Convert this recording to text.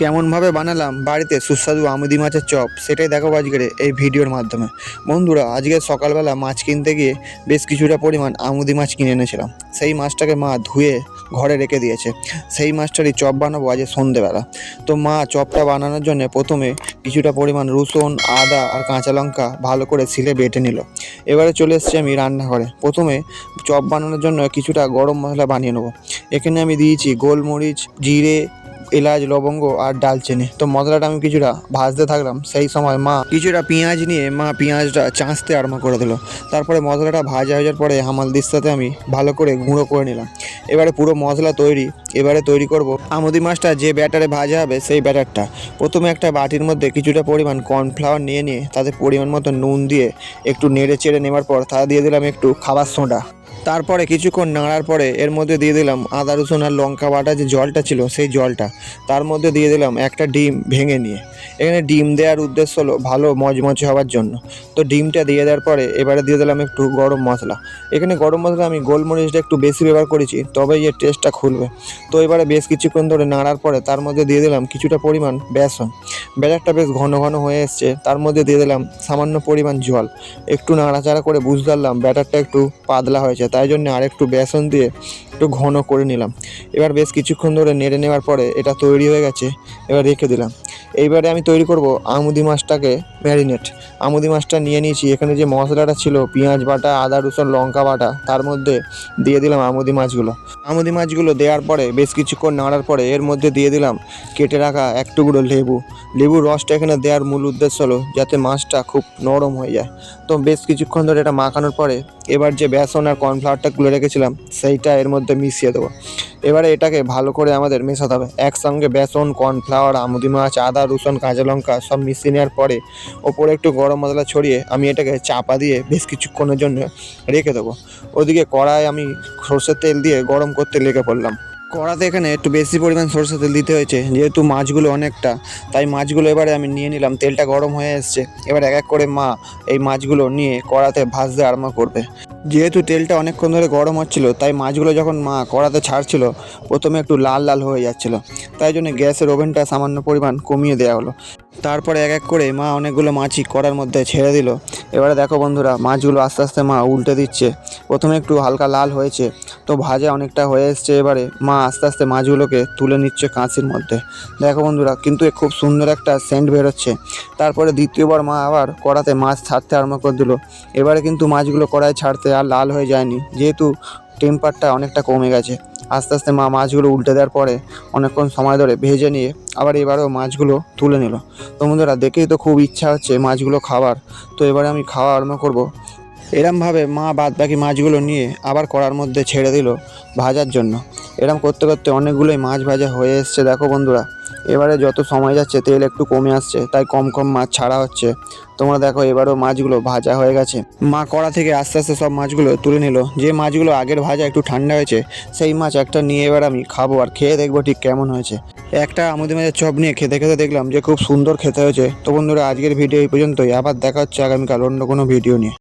কেমনভাবে বানালাম বাড়িতে সুস্বাদু আমুদি মাছের চপ, সেটাই দেখো আজকের এই ভিডিওর মাধ্যমে। বন্ধুরা, আজকে সকালবেলা মাছ কিনতে গিয়ে বেশ কিছুটা পরিমাণ আমুদি মাছ কিনে এনেছিলাম। সেই মাছটাকে মা ধুয়ে ঘরে রেখে দিয়েছে। সেই মাছটারই চপ বানাবো আজ সন্ধেবেলা। তো মা চপটা বানানোর জন্য প্রথমে কিছুটা পরিমাণ রসুন, আদা আর কাঁচা লঙ্কা ভালো করে সিলে বেটে নিল। এবারে চলে এসেছি আমি রান্নাঘরে। প্রথমে চপ বানানোর জন্য কিছুটা গরম মশলা বানিয়ে নেব। এখানে আমি দিয়েছি গোলমরিচ, জিরে এলাচ, লবঙ্গ আর ডালচিনি। তো মশলাটা আমি কিছুটা ভাজতে থাকলাম। সেই সময় মা কিছুটা পেঁয়াজ নিয়ে মা পেঁয়াজটা চাঁচতে আরম্ভ করে দিল। তারপরে মশলাটা ভাজা হয়ে যাওয়ার পরে হামাল দিস্তাতে আমি ভালো করে গুঁড়ো করে নিলাম। এবারে পুরো মশলা তৈরি, এবারে তৈরি করব। আমুদি মাছটা যে ব্যাটারে ভাজা হবে সেই ব্যাটারটা। প্রথমে একটা বাটির মধ্যে কিছুটা পরিমাণ কর্নফ্লাওয়ার নিয়ে নিয়ে তাতে পরিমাণ মতো নুন দিয়ে একটু নেড়ে চেড়ে নেওয়ার পর তা দিয়ে দিলাম একটু খাবার সোডা। তারপরে কিছুক্ষণ নাড়ার পরে এর মধ্যে দিয়ে দিলাম আদা, রসুন আর লঙ্কা বাটা যে জলটা ছিল সেই জলটা, তার মধ্যে দিয়ে দিলাম একটা ডিম ভেঙে নিয়ে। এখানে ডিম দেওয়ার উদ্দেশ্য হলো ভালো মচমচে হওয়ার জন্য। তো ডিমটা দিয়ে দেওয়ার পরে এবারে দিয়ে দিলাম একটু গরম মশলা। এখানে গরম মশলা আমি গোলমরিচটা একটু বেশি ব্যবহার করেছি, তবেই এর টেস্টটা খুলবে। তো এবারে বেশ কিছুক্ষণ ধরে নাড়ার পরে তার মধ্যে দিয়ে দিলাম কিছুটা পরিমাণ বেসন। ব্যাটারটা বেশ ঘন ঘন হয়ে এসছে। তার মধ্যে দিয়ে দিলাম সামান্য পরিমাণ জল। একটু নাড়াচাড়া করে বুঝ পারলাম ব্যাটারটা একটু পাতলা হয়েছে, তাই জন্য আর একটু বেসন দিয়ে একটু ঘন করে নিলাম। এবার বেশ কিছুক্ষণ ধরে নেড়ে নেওয়ার পরে এটা তৈরি হয়ে গেছে। এবার রেখে দিলাম। এইবারে আমি তৈরি করব আমুদি মাছটাকে ম্যারিনেট আমুদি মাছটা নিয়ে নিয়েছি, এখানে যে মশলাটা ছিল, পেঁয়াজ বাটা, আদা, রসুন, লঙ্কা বাটা, তার মধ্যে দিয়ে দিলাম আমুদি মাছগুলো। আমুদি মাছগুলো দেওয়ার পরে, বেশ কিছুক্ষণ নাড়ার পরে, এর মধ্যে দিয়ে দিলাম কেটে রাখা এক টুকরো লেবু। লেবুর রসটা এখানে দেওয়ার মূল উদ্দেশ্য হলো যাতে মাছটা খুব নরম হয়ে যায়। তো বেশ কিছুক্ষণ ধরে এটা মাখানোর পরে, এবার যে বেসন আর কর্নফ্লাওয়ারটা গুলে রেখেছিলাম, সেইটা এর মধ্যে মিশিয়ে দেবো। এবারে এটাকে ভালো করে আমাদের মেশাতে হবে। একসঙ্গে বেসন, কর্নফ্লাওয়ার, আমুদি মাছ, আদা, রসুন, কাঁচা লঙ্কা সব মিশিয়ে নেওয়ার পরে ওপরে একটু গরম মশলা ছড়িয়ে আমি এটাকে চাপা দিয়ে বেশ কিছুক্ষণের জন্য রেখে দেবো। ওদিকে কড়াই আমি সর্ষের তেল দিয়ে গরম করতে লেগে পড়লাম। কড়াতে এখানে একটু বেশি পরিমাণ সরষের তেল দিতে হয়েছে। যেহেতু মাছগুলো অনেকটা, তাই মাছগুলো এবারে আমি নিয়ে নিলাম, তেলটা গরম হয়ে এসছে। এবার এক এক করে মা এই মাছগুলো নিয়ে কড়াতে ভাজতে আরম্ভ করবে। যেহেতু তেলটা অনেকক্ষণ ধরে গরম হচ্ছিল, তাই মাছগুলো যখন মা কড়াতে ছাড়ছিল, প্রথমে একটু লাল লাল হয়ে যাচ্ছিল। তাই জন্য গ্যাসের ওভেনটা সামান্য পরিমাণ কমিয়ে দেওয়া হলো। তারপরে এক এক করে মা অনেকগুলো মাছই কড়ার মধ্যে ছেড়ে দিল। এবারে দেখো বন্ধুরা, মাছগুলো আস্তে আস্তে মা উল্টে দিচ্ছে। প্রথমে একটু হালকা লাল হয়েছে তো ভাজা অনেকটা হয়ে এসছে এবারে। মা আস্তে আস্তে মাছগুলোকে তুলে নিচ্ছে কাঁচির মধ্যে। দেখো বন্ধুরা, কিন্তু এ খুব সুন্দর একটা সেন্ট বেরোচ্ছে। তারপরে দ্বিতীয়বার মা আবার কড়াতে মাছ ছাড়তে আরম্ভ করে দিল। এবারে কিন্তু মাছগুলো কড়ায় ছাড়তে আর লাল হয়ে যায়নি। যেহেতু টেম্পারটা অনেকটা কমে গেছে। আস্তে আস্তে মা মাছগুলো উল্টে দেওয়ার পরে অনেকক্ষণ সময় ধরে ভেজে নিয়ে আবার এবারেও মাছগুলো তুলে নিল। তো বন্ধুরা, দেখেই তো খুব ইচ্ছা হচ্ছে মাছগুলো খাবার তো এবারে আমি খাওয়া আরম্ভ করব। এরমভাবে মা বাদ বাকি মাছগুলো নিয়ে আবার কড়ার মধ্যে ছেড়ে দিল ভাজার জন্য। এরম করতে করতে অনেকগুলোই মাছ ভাজা হয়ে এসছে, দেখো বন্ধুরা। এবারে যত সময় যাচ্ছে, তেল একটু কমে আসছে, তাই কম কম মাছ ছাড়া হচ্ছে। তোমরা দেখো, এবারও মাছগুলো ভাজা হয়ে গেছে। মা কড়া থেকে আস্তে আস্তে সব মাছগুলো তুলে নিল। যে মাছগুলো আগের ভাজা একটু ঠান্ডা হয়েছে, সেই মাছ একটা নিয়ে এবার আমি খাব আর খেয়ে দেখব ঠিক কেমন হয়েছে। একটা আমাদের মাঝে চপ নিয়ে খেতে খেতে দেখলাম যে খুব সুন্দর খেতে হয়েছে। তো বন্ধুরা, আজকের ভিডিও এই পর্যন্তই। আবার দেখা হচ্ছে আগামীকাল অন্য কোনো ভিডিও নিয়ে।